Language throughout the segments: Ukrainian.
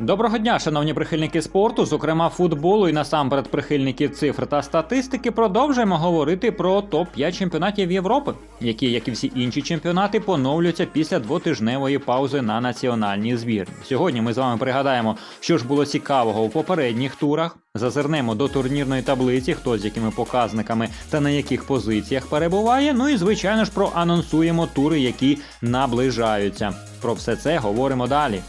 Доброго дня, шановні прихильники спорту, зокрема футболу і насамперед прихильники цифр та статистики. Продовжуємо говорити про топ-5 чемпіонатів Європи, які, як і всі інші чемпіонати, поновлюються після двотижневої паузи на національній збірні. Сьогодні ми з вами пригадаємо, що ж було цікавого у попередніх турах. Зазирнемо до турнірної таблиці, хто з якими показниками та на яких позиціях перебуває. Ну і звичайно ж проанонсуємо тури, які наближаються. Про все це говоримо далі.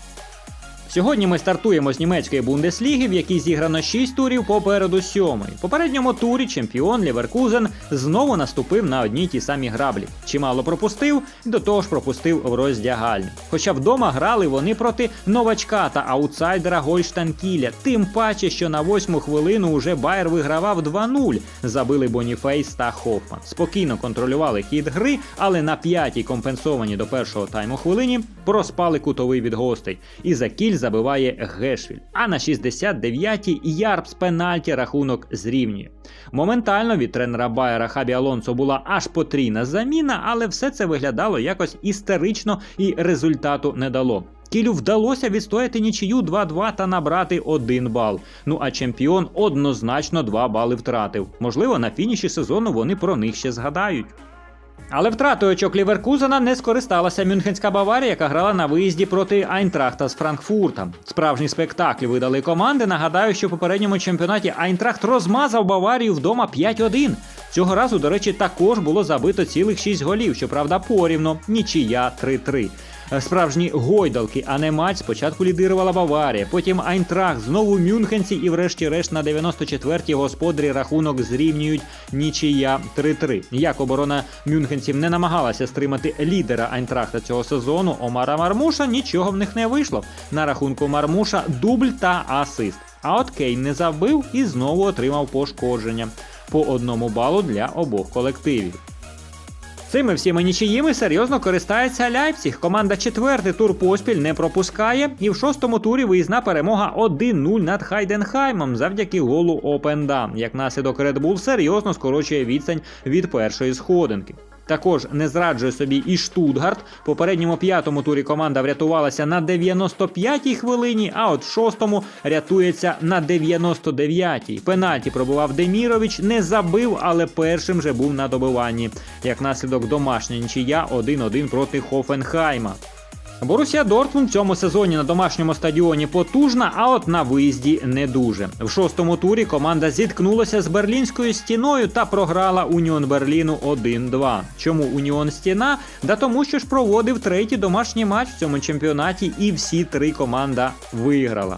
Сьогодні ми стартуємо з німецької бундесліги, в якій зіграно 6 турів попереду сьомої. Попередньому турі чемпіон Ліверкузен знову наступив на одні й ті самі граблі. Чимало пропустив, до того ж пропустив в роздягальні. Хоча вдома грали вони проти новачка та аутсайдера Гольштан Кіля. Тим паче, що на восьму хвилину уже Байер вигравав 2-0. Забили Боніфейс та Хофман. Спокійно контролювали хід гри, але на п'ятій компенсовані до першого тайму хвилині проспали кутовий від гостей. І за кіль забиває Гешвіль. А на 69-й Ярб з пенальті рахунок зрівнює. Моментально від тренера Байера Хабі Алонсо була аж потрійна заміна, але все це виглядало якось істерично і результату не дало. Кілю вдалося відстояти нічию 2-2 та набрати один бал. Ну а чемпіон однозначно 2 бали втратив. Можливо, на фініші сезону вони про них ще згадають. Але втратою очок Ліверкузена не скористалася Мюнхенська Баварія, яка грала на виїзді проти Айнтрахта з Франкфурта. Справжній спектакль видали команди. Нагадаю, що в попередньому чемпіонаті Айнтрахт розмазав Баварію вдома 5-1. Цього разу, до речі, також було забито цілих 6 голів, щоправда, порівно, нічия 3-3. Справжні гойдалки, а не матч. Спочатку лідирувала Баварія, потім Айнтрах, знову Мюнхенці, і врешті-решт на 94-й господарі рахунок зрівнюють нічия 3-3. Як оборона мюнхенців не намагалася стримати лідера Айнтрахта цього сезону, Омара Мармуша нічого в них не вийшло. На рахунку Мармуша дубль та асист. А от Кейн не забив і знову отримав пошкодження по одному балу для обох колективів. Цими всіми нічиїми серйозно користається Ляйпціг. Команда четвертий тур поспіль не пропускає, і в шостому турі виїзна перемога 1-0 над Хайденхаймом завдяки голу Опенда. Як наслідок Red Bull серйозно скорочує відстань від першої сходинки. Також не зраджує собі і Штутгарт. Попередньому п'ятому турі команда врятувалася на 95-й хвилині, а от шостому рятується на 99-й. Пенальті пробував Демірович, не забив, але першим же був на добиванні. Як наслідок домашня нічия 1-1 проти Хофенхайма. Борусія Дортмунд в цьому сезоні на домашньому стадіоні потужна, а от на виїзді не дуже. В шостому турі команда зіткнулася з берлінською стіною та програла Уніон Берліну 1-2. Чому Уніон стіна? Да тому, що ж проводив третій домашній матч в цьому чемпіонаті, і всі три команда виграла.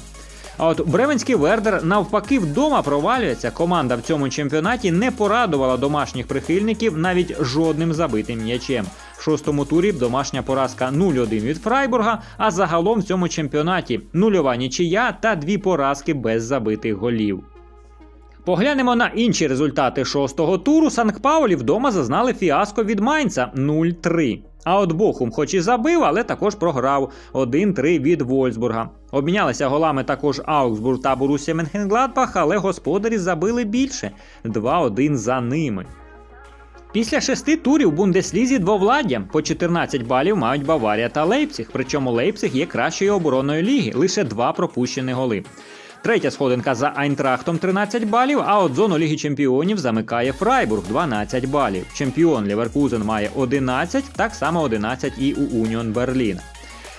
А от Бревенський Вердер навпаки вдома провалюється. Команда в цьому чемпіонаті не порадувала домашніх прихильників навіть жодним забитим м'ячем. В шостому турі домашня поразка 0-1 від Фрайбурга, а загалом в цьому чемпіонаті нульова нічия та дві поразки без забитих голів. Поглянемо на інші результати шостого туру. Санкт-Паулі вдома зазнали фіаско від Майнца 0-3. А от Бохум, хоч і забив, але також програв 1-3 від Вольсбурга. Обмінялися голами також Аугсбург та Борусія Менхенгладбах, але господарі забили більше 2-1 за ними. Після шести турів в Бундеслізі двовладдя по 14 балів мають Баварія та Лейпциг. Причому Лейпциг є кращою обороною ліги, лише два пропущені голи. Третя сходинка за Айнтрахтом 13 балів, а от зону Ліги Чемпіонів замикає Фрайбург 12 балів. Чемпіон Ліверкузен має 11, так само 11 і у Уніон Берлін.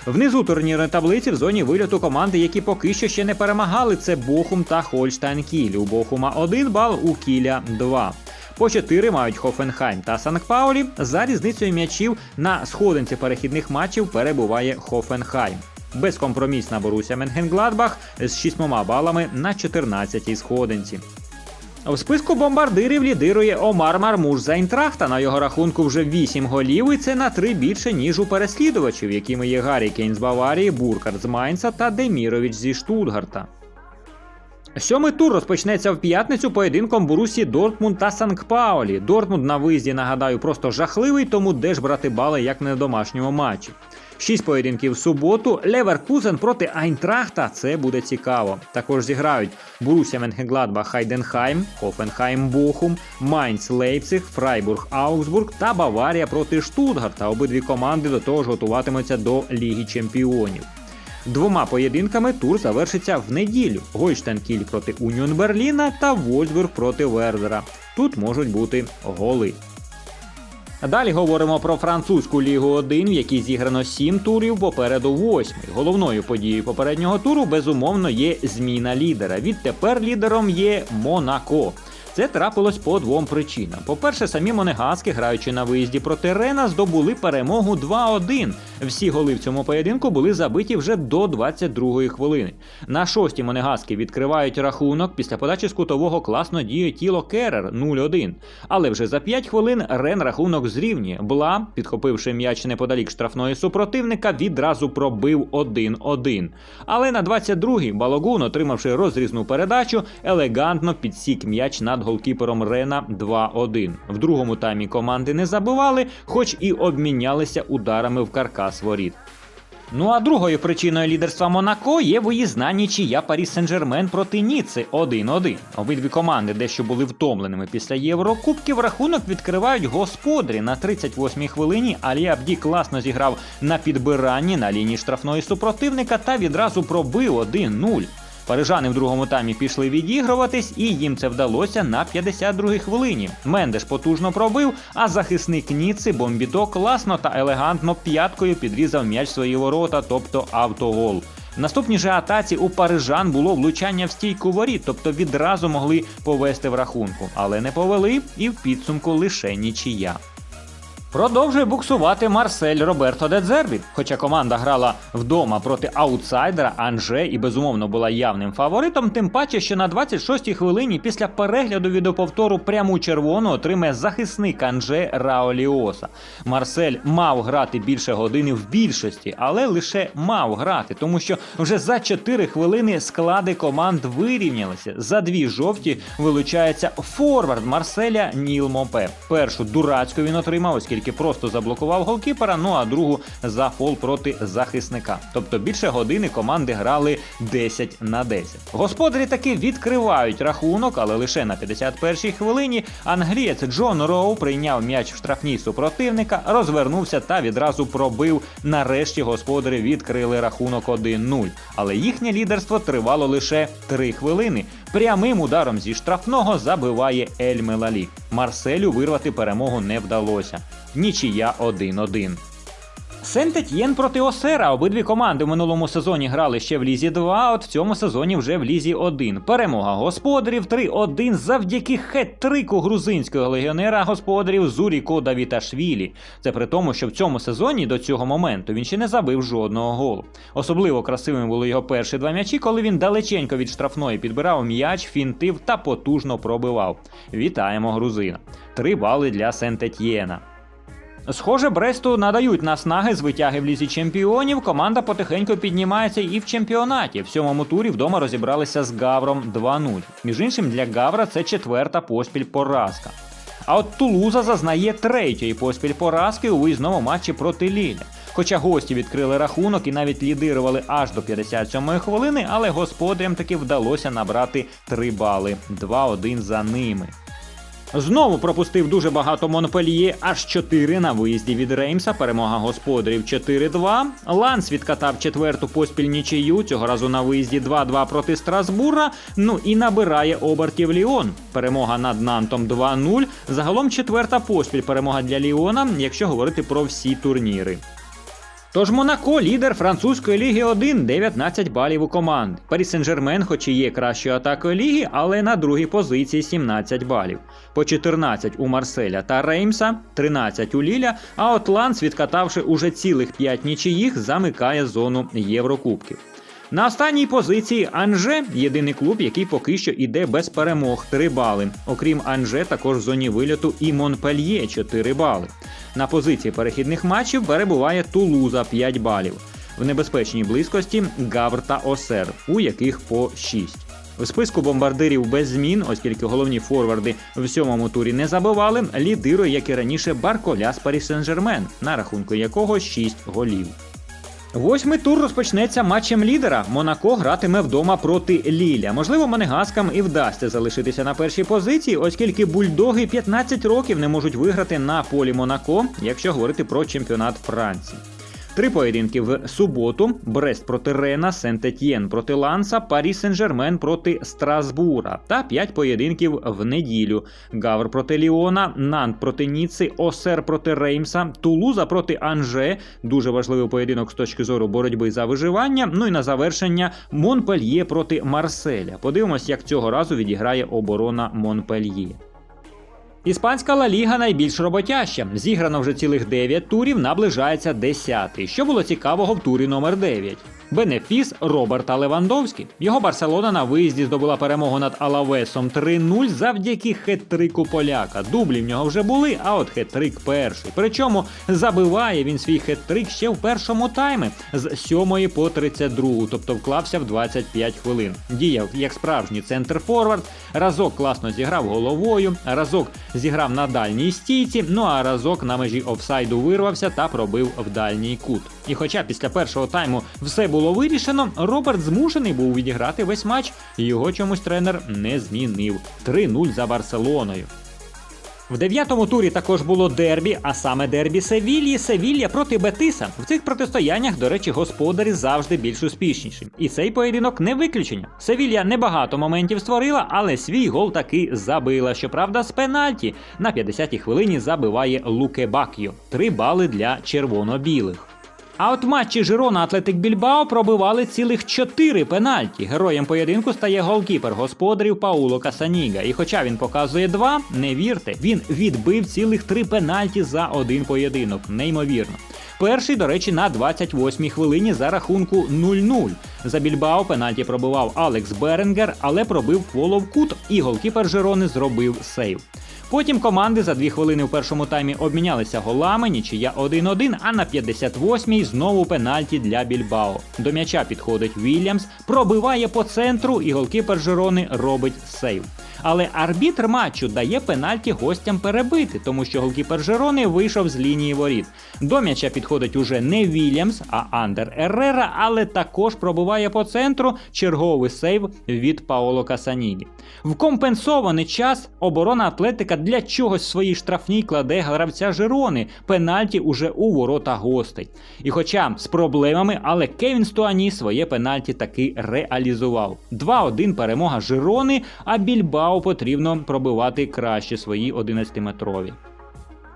Внизу турнірної таблиці в зоні вильоту команди, які поки що ще не перемагали, це Бохум та Хольштайн Кіль. У Бохума 1 бал, у Кіля 2. По 4 мають Хофенхайм та Санкт-Паулі. За різницею м'ячів на сходинці перехідних матчів перебуває Хофенхайм. Безкомпромісна Борусія Менхенгладбах з 6 балами на 14-й сходинці. В списку бомбардирів лідирує Омар Мармуш з Айнтрахта. На його рахунку вже 8 голів, і це на 3 більше, ніж у переслідувачів, якими є Гаррі Кейн з Баварії, Буркарт з Майнца та Демірович зі Штутгарта. Сьомий тур розпочнеться в п'ятницю поєдинком Борусі Дортмунд та Санкт-Паулі. Дортмунд на виїзді, нагадаю, просто жахливий, тому де ж брати бали, як не в домашньому матчі. Шість поєдинків в суботу. Леверкузен проти Айнтрахта. Це буде цікаво. Також зіграють Борусія Менхенгладбах Хайденхайм, Хофенхайм Бохум, Майнц Лейпциг, Фрайбург Аугсбург та Баварія проти Штутгарта. Обидві команди до того ж готуватимуться до Ліги Чемпіонів. Двома поєдинками тур завершиться в неділю: Гольштайн Кіль проти Уніон Берліна та Вольсбург проти Вердера. Тут можуть бути голи. Далі говоримо про французьку лігу 1, в якій зіграно 7 турів попереду 8. Головною подією попереднього туру безумовно є зміна лідера. Відтепер лідером є Монако. Це трапилось по двом причинам. По-перше, самі монегаски, граючи на виїзді проти Рена, здобули перемогу 2-1. Всі голи в цьому поєдинку були забиті вже до 22-ї хвилини. На шостій монегаски відкривають рахунок. Після подачі з кутового класно діє тіло Керер 0-1. Але вже за 5 хвилин Рен рахунок зрівнює. Бла, підхопивши м'яч неподалік штрафної супротивника, відразу пробив 1-1. Але на 22-й Балогун, отримавши розрізну передачу, елегантно підсік м'яч над голкіпером Рена 2-1. В другому таймі команди не забивали, хоч і обмінялися ударами в каркас воріт. Ну а другою причиною лідерства Монако є виїзна нічия Парі Сен-Жермен проти Ніци 1-1. Обидві команди дещо були втомленими після Єврокубків. Рахунок відкривають господарі на 38-й хвилині. Алі Абді класно зіграв на підбиранні на лінії штрафної супротивника та відразу пробив 1-0. Парижани в другому таймі пішли відігруватись, і їм це вдалося на 52-й хвилині. Мендеш потужно пробив, а захисник Ніци Бомбідо класно та елегантно п'яткою підрізав м'яч свої ворота, тобто автогол. В наступній же атаці у парижан було влучання в стійку воріт, тобто відразу могли повести в рахунку, але не повели, і в підсумку лише нічия. Продовжує буксувати Марсель Роберто Дедзербі. Хоча команда грала вдома проти аутсайдера Анже і безумовно була явним фаворитом, тим паче, що на 26-й хвилині після перегляду відеоповтору пряму червону отримає захисник Анже Раоліоса. Марсель мав грати більше години в більшості, але лише мав грати, тому що вже за 4 хвилини склади команд вирівнялися. За дві жовті вилучається форвард Марселя Ніл Мопе. Першу дурацьку він отримав, оскільки просто заблокував голкіпера, ну а другу за фол проти захисника. Тобто більше години команди грали 10 на 10. Господарі таки відкривають рахунок, але лише на 51-й хвилині англієць Джон Роу прийняв м'яч в штрафній супротивника, розвернувся та відразу пробив. Нарешті господарі відкрили рахунок 1-0. Але їхнє лідерство тривало лише 3 хвилини. Прямим ударом зі штрафного забиває Ель Мелалі. Марселю вирвати перемогу не вдалося. Нічия 1-1. Сент-Етьєн проти Осера. Обидві команди в минулому сезоні грали ще в Лізі 2, а от в цьому сезоні вже в Лізі 1. Перемога господарів 3-1 завдяки хет-трику грузинського легіонера господарів Зуріко Давіташвілі. Це при тому, що в цьому сезоні до цього моменту він ще не забив жодного голу. Особливо красивими були його перші два м'ячі, коли він далеченько від штрафної підбирав м'яч, фінтив та потужно пробивав. Вітаємо грузина. Три бали для Сент-Етьєна. Схоже, Бресту надають наснаги з витяги в лізі чемпіонів. Команда потихеньку піднімається і в чемпіонаті. В сьомому турі вдома розібралися з Гавром 2-0. Між іншим, для Гавра це четверта поспіль поразка. А от Тулуза зазнає третьої поспіль поразки у виїзному матчі проти Ліля. Хоча гості відкрили рахунок і навіть лідирували аж до 57-ї хвилини, але господарям таки вдалося набрати 3 бали 2-1 за ними. Знову пропустив дуже багато Монпельє, аж 4 на виїзді від Реймса. Перемога господарів 4-2. Ланс відкатав четверту поспіль нічию, цього разу на виїзді 2-2 проти Страсбура. Ну і набирає обертів Ліон. Перемога над Нантом 2-0. Загалом четверта поспіль перемога для Ліона, якщо говорити про всі турніри. Тож Монако лідер французької ліги 1, 19 балів у команди. Парі Сен-Жермен, хоч і є кращою атакою ліги, але на другій позиції 17 балів. По 14 у Марселя та Реймса, 13 у Ліля, а Отланс, відкатавши уже цілих 5 нічиїх, замикає зону Єврокубків. На останній позиції Анже єдиний клуб, який поки що іде без перемог 3 бали. Окрім Анже, також в зоні вильоту і Монпельє 4 бали. На позиції перехідних матчів перебуває Тулуза 5 балів. В небезпечній близькості Гавр та Осер, у яких по 6. В списку бомбардирів без змін, оскільки головні форварди в сьомому турі не забивали, лідирує, як і раніше, Барколя з Парі Сен-Жермен, на рахунку якого 6 голів. Восьмий тур розпочнеться матчем лідера. Монако гратиме вдома проти Ліля. Можливо, монегаскам і вдасться залишитися на першій позиції, оскільки бульдоги 15 років не можуть виграти на полі Монако, якщо говорити про чемпіонат Франції. Три поєдинки в суботу: Брест проти Рена, Сент-Етьєн проти Ланса, Парі Сен-Жермен проти Страсбура та п'ять поєдинків в неділю: Гавр проти Ліона, Нант проти Ніци, Осер проти Реймса, Тулуза проти Анже. Дуже важливий поєдинок з точки зору боротьби за виживання. Ну і на завершення Монпельє проти Марселя. Подивимось, як цього разу відіграє оборона Монпельє. Іспанська Ла Ліга найбільш роботяща. Зіграно вже цілих 9 турів, наближається 10. Що було цікавого в турі номер 9? Бенефіс Роберта Левандовський. Його Барселона на виїзді здобула перемогу над Алавесом 3-0 завдяки хет-трику поляка. Дублі в нього вже були, а от хет-трик перший. Причому забиває він свій хет-трик ще в першому таймі з 7 по 32, тобто вклався в 25 хвилин. Діяв як справжній центр форвард, разок класно зіграв головою, разок зіграв на дальній стійці, ну а разок на межі офсайду вирвався та пробив в дальній кут. І хоча після першого тайму все було вирішено, Роберт змушений був відіграти весь матч, і його чомусь тренер не змінив. 3-0 за Барселоною. В дев'ятому турі також було дербі, а саме дербі Севільї, Севілья проти Бетиса. В цих протистояннях, до речі, господарі завжди більш успішніші. І цей поєдинок не виключення. Севілья небагато моментів створила, але свій гол таки забила. Щоправда, з пенальті на 50-й хвилині забиває Луке Бак'йо. Три бали для червоно-білих. А от матчі Жирона Атлетик Більбао пробивали цілих чотири пенальті. Героєм поєдинку стає голкіпер господарів Пауло Касаніга. І хоча він показує два, не вірте, він відбив цілих три пенальті за один поєдинок. Неймовірно. Перший, до речі, на 28-й хвилині за рахунку 0-0. За Більбао пенальті пробивав Алекс Беренгер, але пробив фолов кут, і голкіпер Жирони зробив сейв. Потім команди за дві хвилини в першому таймі обмінялися голами, нічия 1-1, а на 58-й знову пенальті для Більбао. До м'яча підходить Вільямс, пробиває по центру, і голкіпер Жирони робить сейв. Але арбітр матчу дає пенальті гостям перебити, тому що голкіпер Жирони вийшов з лінії воріт. До м'яча підходить уже не Вільямс, а Андер Еррера, але також пробиває по центру черговий сейв від Паоло Касанігі. В компенсований час оборона Атлетика для чогось своїй штрафній кладе гравця Жирони. Пенальті уже у ворота гостей. І хоча з проблемами, але Кевін Стуані своє пенальті таки реалізував. 2-1 перемога Жирони, а Більбао потрібно пробивати краще свої 11-метрові.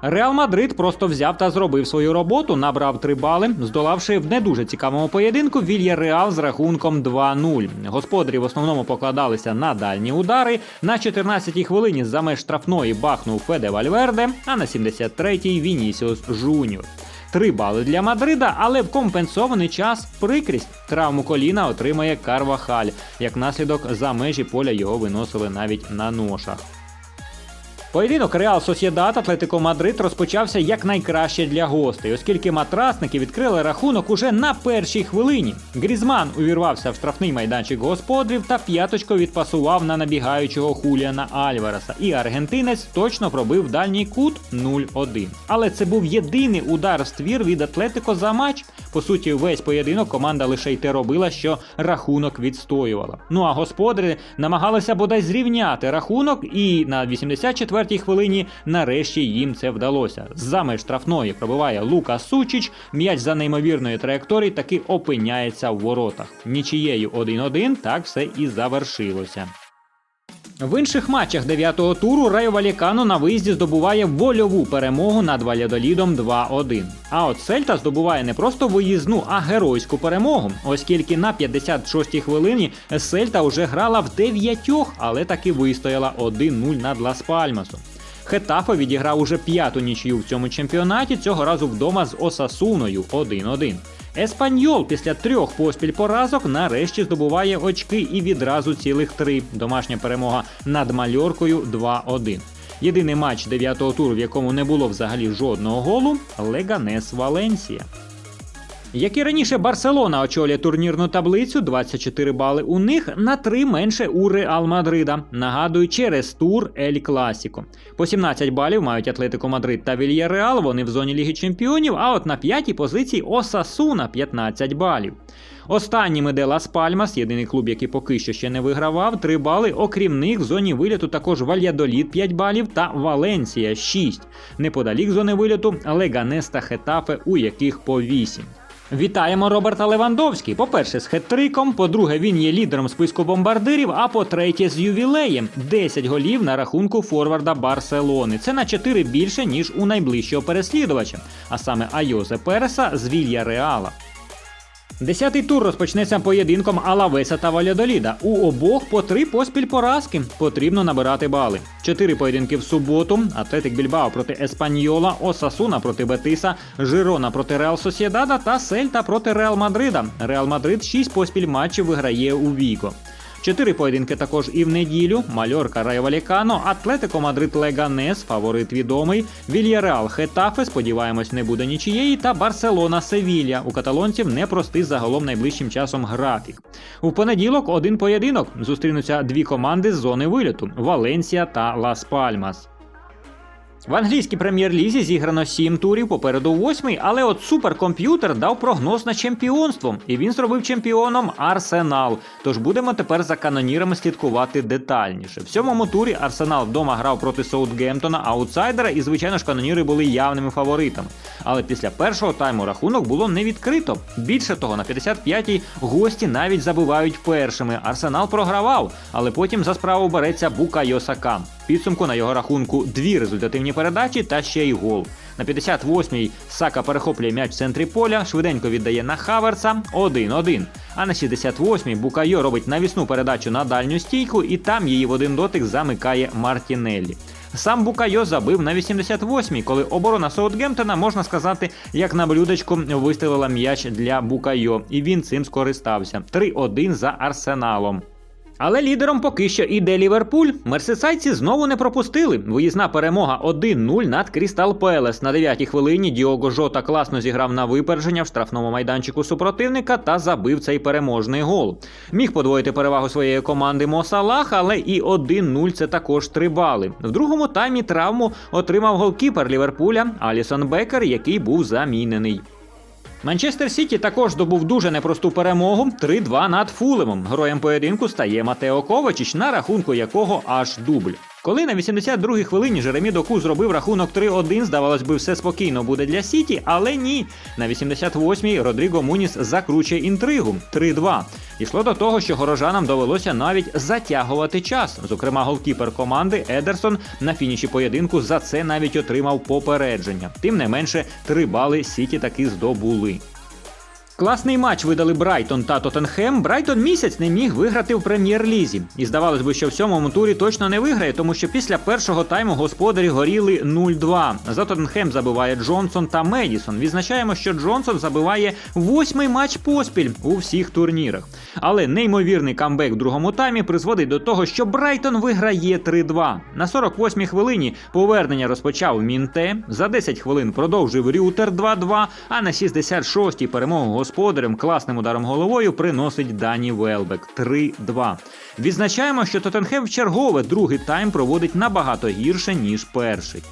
Реал Мадрид просто взяв та зробив свою роботу, набрав 3 бали, здолавши в не дуже цікавому поєдинку Вілья Реал з рахунком 2-0. Господарі в основному покладалися на дальні удари. На 14-й хвилині за меж штрафної бахнув Феде Вальверде, а на 73-й Вінісіус Жуніор. Три бали для Мадрида, але в компенсований час прикрість травму коліна отримає Карвахаль. Як наслідок за межі поля його виносили навіть на ношах. Поєдинок Реал Сосєдат Атлетико Мадрид розпочався якнайкраще для гостей, оскільки матрасники відкрили рахунок уже на першій хвилині. Грізман увірвався в штрафний майданчик господарів та п'яточко відпасував на набігаючого Хуліана Альвареса. І аргентинець точно пробив дальній кут 0-1. Але це був єдиний удар в ствір від Атлетико за матч. По суті, весь поєдинок команда лише й те робила, що рахунок відстоювала. Ну а господарі намагалися бодай зрівняти рахунок, і на 84-й хвилині нарешті їм це вдалося. За меж штрафної пробиває Лука Сучіч. М'яч за неймовірної траєкторії таки опиняється в воротах. Нічією 1-1 так все і завершилося. В інших матчах дев'ятого туру Райо Валікано на виїзді здобуває вольову перемогу над Валядолідом 2-1. А от Сельта здобуває не просто виїзну, а геройську перемогу, оскільки на 56-й хвилині Сельта вже грала в дев'ятьох, але таки вистояла 1-0 над Лас Пальмасом. Хетафо відіграв уже п'яту нічию в цьому чемпіонаті, цього разу вдома з Осасуною 1-1. Еспаньол після трьох поспіль поразок нарешті здобуває очки і відразу цілих три. Домашня перемога над Мальоркою 2-1. Єдиний матч дев'ятого туру, в якому не було взагалі жодного голу Леганес Валенсія. Як і раніше, Барселона очолює турнірну таблицю, 24 бали у них на 3 менше у Реал Мадрида. Нагадую, через тур Ель Класіко. По 17 балів мають Атлетико Мадрид та Вільяреал, вони в зоні Ліги Чемпіонів, а от на п'ятій позиції Осасуна 15 балів. Останнім іде Лас Пальмас, єдиний клуб, який поки що ще не вигравав, 3 бали. Окрім них, в зоні виліту також Вальядоліт 5 балів та Валенсія 6. Неподалік зони виліту Леганес та Хетафе, у яких по 8. Вітаємо Роберта Левандовський. По-перше, з хет-триком, по-друге, він є лідером списку бомбардирів, а по-третє, з ювілеєм 10 голів на рахунку форварда Барселони. Це на 4 більше, ніж у найближчого переслідувача, а саме Айозе Переса з Вілья Реала. Десятий тур розпочнеться поєдинком Алавеса та Валядоліда. У обох по три поспіль поразки. Потрібно набирати бали. Чотири поєдинки в суботу: Атлетик Більбао проти Еспаньола, Осасуна проти Бетиса, Жирона проти Реал Сосєдада та Сельта проти Реал Мадрида. Реал Мадрид шість поспіль матчів виграє у Віго. Чотири поєдинки також і в неділю: Мальорка Райвалікано, Атлетико Мадрид Леганес, фаворит відомий, Вільяреал Хетафе, сподіваємось, не буде нічієї, та Барселона Севілья. У каталонців непростий загалом найближчим часом графік. У понеділок один поєдинок зустрінуться дві команди з зони вильоту Валенсія та Лас Пальмас. В англійській прем'єр-лізі зіграно 7 турів, попереду восьмий, але от суперкомп'ютер дав прогноз на чемпіонство, і він зробив чемпіоном Арсенал. Тож будемо тепер за канонірами слідкувати детальніше. В сьомому турі Арсенал вдома грав проти Саутгемптона, аутсайдера, і звичайно ж каноніри були явними фаворитами. Але після першого тайму рахунок було не відкрито. Більше того, на 55-й гості навіть забивають першими. Арсенал програвав, але потім за справу береться Букайо Сака. Підсумку на його рахунку дві результативні передачі та ще й гол. На 58-й Сака перехоплює м'яч в центрі поля, швиденько віддає на Хаверса 1-1. А на 68-й Букайо робить навісну передачу на дальню стійку, і там її в один дотик замикає Мартінеллі. Сам Букайо забив на 88-й, коли оборона Саутгемптона, можна сказати, як на блюдечку виставила м'яч для Букайо, і він цим скористався. 3-1 за арсеналом. Але лідером поки що іде Ліверпуль. Мерсисайці знову не пропустили. Виїзна перемога 1-0 над Крістал Пелес. На 9-й хвилині Діого Жота класно зіграв на випередження в штрафному майданчику супротивника та забив цей переможний гол. Міг подвоїти перевагу своєї команди Мо Салах, але і 1-0 це також 3 бали. В другому таймі травму отримав голкіпер Ліверпуля Алісон Бекер, який був замінений. Манчестер Сіті також добув дуже непросту перемогу 3-2 над Фулемом. Героєм поєдинку стає Матео Ковачіч, на рахунку якого аж дубль. Коли на 82-й хвилині Жеремі Доку зробив рахунок 3-1, здавалось би, все спокійно буде для Сіті, але ні. На 88-й Родріго Муніс закручує інтригу 3-2. Ішло до того, що горожанам довелося навіть затягувати час. Зокрема, голкіпер команди Едерсон на фініші поєдинку за це навіть отримав попередження. Тим не менше, 3 бали Сіті таки здобули. Класний матч видали Брайтон та Тоттенхем. Брайтон місяць не міг виграти в прем'єр-лізі. І здавалось би, що в сьомому турі точно не виграє, тому що після першого тайму господарі горіли 0-2. За Тоттенхем забиває Джонсон та Медісон. Відзначаємо, що Джонсон забиває восьмий матч поспіль у всіх турнірах. Але неймовірний камбек в другому таймі призводить до того, що Брайтон виграє 3-2. На 48-й хвилині повернення розпочав Мінте. За 10 хвилин продовжив Рютер 2-2, а на 66-й перемогу господарем класним ударом головою приносить Дані Велбек 3-2. Відзначаємо, що Тоттенхем в чергове другий тайм проводить набагато гірше, ніж перший.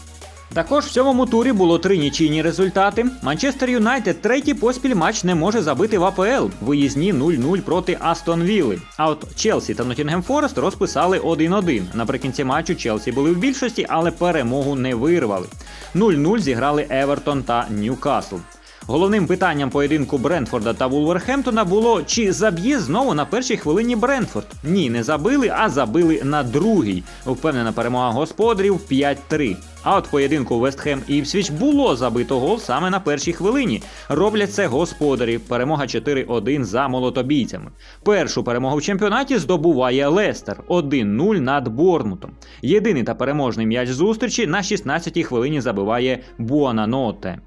Також в цьому турі було три нічийні результати. Манчестер Юнайтед третій поспіль матч не може забити в АПЛ. Виїзні 0-0 проти Астон Вілли. А от Челсі та Ноттінгем Форест розписали 1-1. Наприкінці матчу Челсі були в більшості, але перемогу не вирвали. 0-0 зіграли Евертон та Ньюкасл. Головним питанням поєдинку Брентфорда та Вулверхемптона було, чи заб'є знову на першій хвилині Брентфорд. Ні, не забили, а забили на другій. Впевнена перемога господарів 5-3. А от поєдинку Вестхем і Іпсвіч було забито гол саме на першій хвилині. Роблять це господарі. Перемога 4-1 за молотобійцями. Першу перемогу в чемпіонаті здобуває Лестер 1-0 над Борнмутом. Єдиний та переможний м'яч зустрічі на 16-й хвилині забиває Буананоте.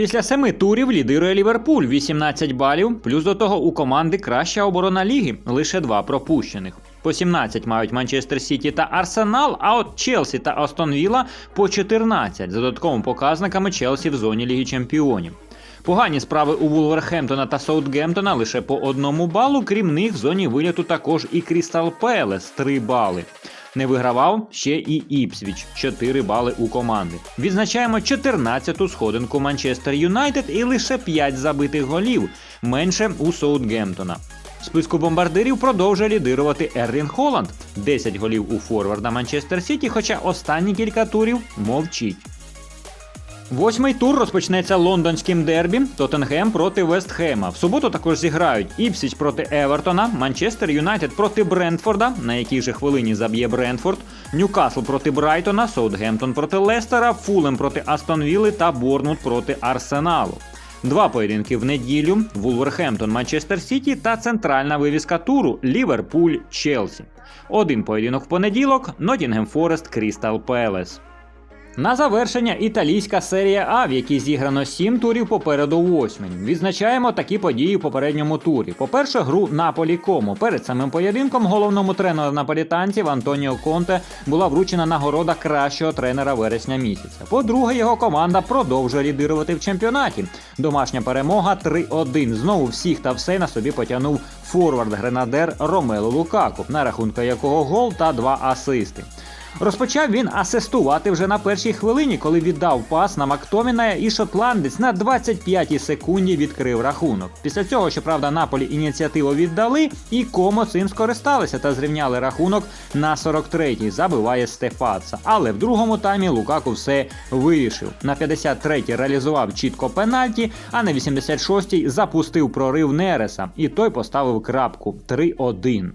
Після семи турів лідирує Ліверпуль 18 балів, плюс до того у команди краща оборона ліги, лише два пропущених. По 17 мають Манчестер Сіті та Арсенал, а от Челсі та Астон Вілла по 14 за додатковими показниками Челсі в зоні Ліги Чемпіонів. Погані справи у Вулверхемптона та Саутгемптона лише по одному балу, крім них в зоні виліту також і Крістал Пелес 3 бали. Не вигравав ще і Іпсвіч 4 бали у команди. Відзначаємо 14-ту сходинку Манчестер Юнайтед і лише 5 забитих голів, менше у Саутгемптона. В списку бомбардирів продовжує лідирувати Ерлін Холланд 10 голів у форварда Манчестер Сіті, хоча останні кілька турів мовчить. Восьмий тур розпочнеться лондонським дербі Тоттенгем проти Вестхема. В суботу також зіграють Іпсіч проти Евертона, Манчестер Юнайтед проти Брентфорда, на якій же хвилині заб'є Брентфорд, Ньюкасл проти Брайтона, Саутгемптон проти Лестера, Фулем проти Астон Вілли та Борнмут проти Арсеналу. Два поєдинки в неділю: Вулверхемптон, Манчестер Сіті та центральна вивіска туру Ліверпуль Челсі. Один поєдинок в понеділок Нотінгем Форест Крістал Пелес. На завершення італійська серія А, в якій зіграно 7 турів попереду восьмень. Відзначаємо такі події в попередньому турі. По-перше, гру Наполі Кому. Перед самим поєдинком головному тренеру наполітанців Антоніо Конте була вручена нагорода кращого тренера вересня місяця. По-друге, його команда продовжує лідирувати в чемпіонаті. Домашня перемога 3-1. Знову всіх та все на собі потягнув форвард гренадер Ромело Лукаку, на рахунку якого гол та два асисти. Розпочав він асистувати вже на першій хвилині, коли віддав пас на Мактоміна, і шотландець на 25-й секунді відкрив рахунок. Після цього, щоправда, Наполі ініціативу віддали, і Комо цим скористалися та зрівняли рахунок на 43-й. Забиває Стефаца. Але в другому таймі Лукаку все вирішив. На 53-й реалізував чітко пенальті, а на 86-й запустив прорив Нереса, і той поставив крапку 3-1.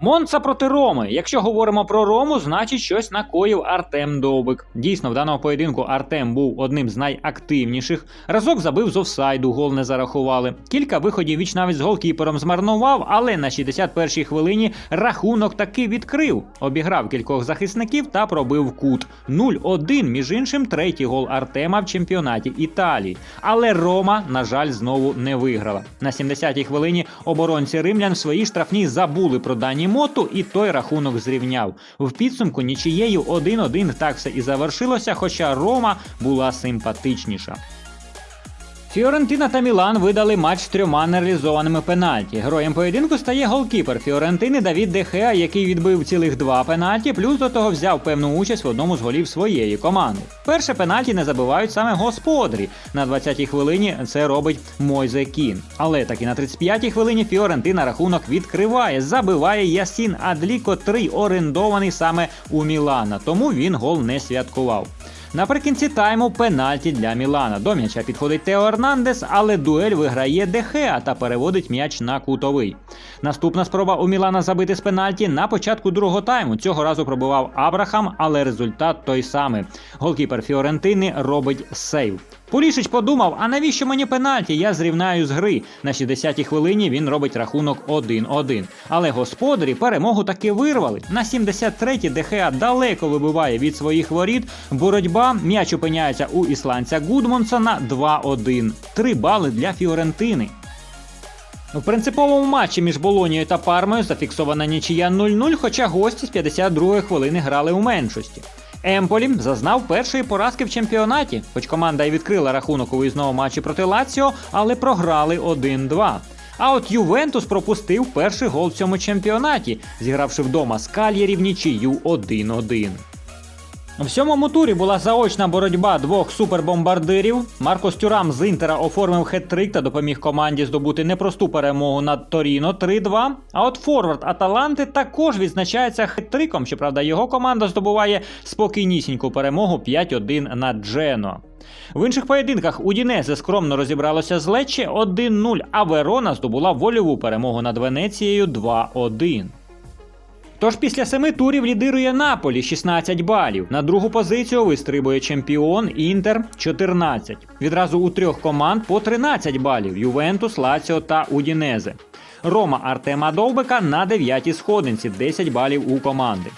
Монца проти Роми. Якщо говоримо про Рому, значить щось накоїв Артем Довбик. Дійсно, в даному поєдинку Артем був одним з найактивніших. Разок забив з офсайду, гол не зарахували. Кілька виходів віч навіть з голкіпером змарнував, але на 61-й хвилині рахунок таки відкрив. Обіграв кількох захисників та пробив кут. 0-1, між іншим, третій гол Артема в чемпіонаті Італії. Але Рома, на жаль, знову не виграла. На 70-й хвилині оборонці римлян в своїй штрафній забули про дані моту, і той рахунок зрівняв. В підсумку нічиєю 1-1 так все і завершилося, хоча Рома була симпатичніша. Фіорентина та Мілан видали матч з трьома нереалізованими пенальті. Героєм поєдинку стає голкіпер Фіорентини Давід Дехеа, який відбив цілих два пенальті, плюс до того взяв певну участь в одному з голів своєї команди. Перше пенальті не забивають саме господарі. На 20-й хвилині це робить Мойзе Кін. Але таки на 35-й хвилині Фіорентина рахунок відкриває, забиває Ясін Адлі, котрий орендований саме у Мілана, тому він гол не святкував. Наприкінці тайму пенальті для Мілана. До м'яча підходить Тео Ернандес, але дуель виграє Дехеа та переводить м'яч на кутовий. Наступна спроба у Мілана забити з пенальті на початку другого тайму. Цього разу пробивав Абрахам, але результат той самий. Голкіпер Фіорентини робить сейв. Полішич подумав, а навіщо мені пенальті? Я зрівнаю з гри. На 60-й хвилині він робить рахунок 1-1. Але господарі перемогу таки вирвали. На 73-й Дехеа далеко вибиває від своїх воріт. Боротьба м'яч опиняється у ісландця Гудмонсона 2-1. Три бали для Фіорентини. У принциповому матчі між Болонією та Пармою зафіксована нічия 0-0, хоча гості з 52-ї хвилини грали у меншості. Емполі зазнав першої поразки в чемпіонаті, хоч команда й відкрила рахунок у виїзному матчі проти Лаціо, але програли 1-2. А от Ювентус пропустив перший гол в цьому чемпіонаті, зігравши вдома з Кальєрі в нічию 1-1. В сьомому турі була заочна боротьба двох супербомбардирів. Маркос Тюрам з Інтера оформив хет-трик та допоміг команді здобути непросту перемогу над Торіно 3-2. А от форвард Аталанти також відзначається хет-триком. Щоправда, його команда здобуває спокійнісіньку перемогу 5-1 над Джено. В інших поєдинках Удінезе скромно розібралося з Лечче 1-0, а Верона здобула вольову перемогу над Венецією 2-1. Тож після семи турів лідирує Наполі 16 балів. На другу позицію вистрибує чемпіон Інтер 14. Відразу у трьох команд по 13 балів: Ювентус, Лаціо та Удінезе. Рома Артема Довбика на 9-й сходинці 10 балів у команди.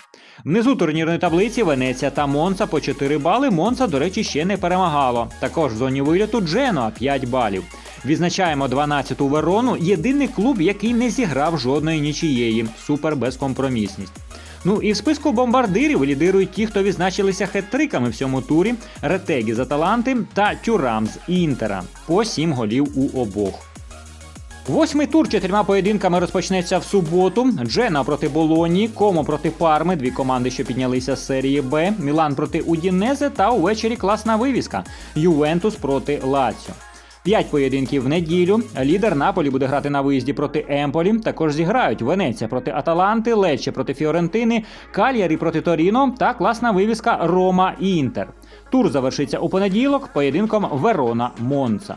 Внизу турнірної таблиці Венеція та Монца по 4 бали. Монца, до речі, ще не перемагало. Також в зоні виліту Дженуа 5 балів. Відзначаємо 12-ту Верону, єдиний клуб, який не зіграв жодної нічієї. Супер безкомпромісність. Ну і в списку бомбардирів лідирують ті, хто відзначилися хет-триками в цьому турі: Ретегі з Аталанти та Тюрам з Інтера. По 7 голів у обох. Восьмий тур чотирма поєдинками розпочнеться в суботу. Джена проти Болоні, Комо проти Парми, дві команди, що піднялися з серії Б, Мілан проти Удінезе та увечері класна вивіска Ювентус проти Лаціо. П'ять поєдинків в неділю. Лідер Наполі буде грати на виїзді проти Емполі. Також зіграють Венеція проти Аталанти, Лечче проти Фіорентини, Кальярі проти Торіно та класна вивіска Рома Інтер. Тур завершиться у понеділок поєдинком Верона Монца.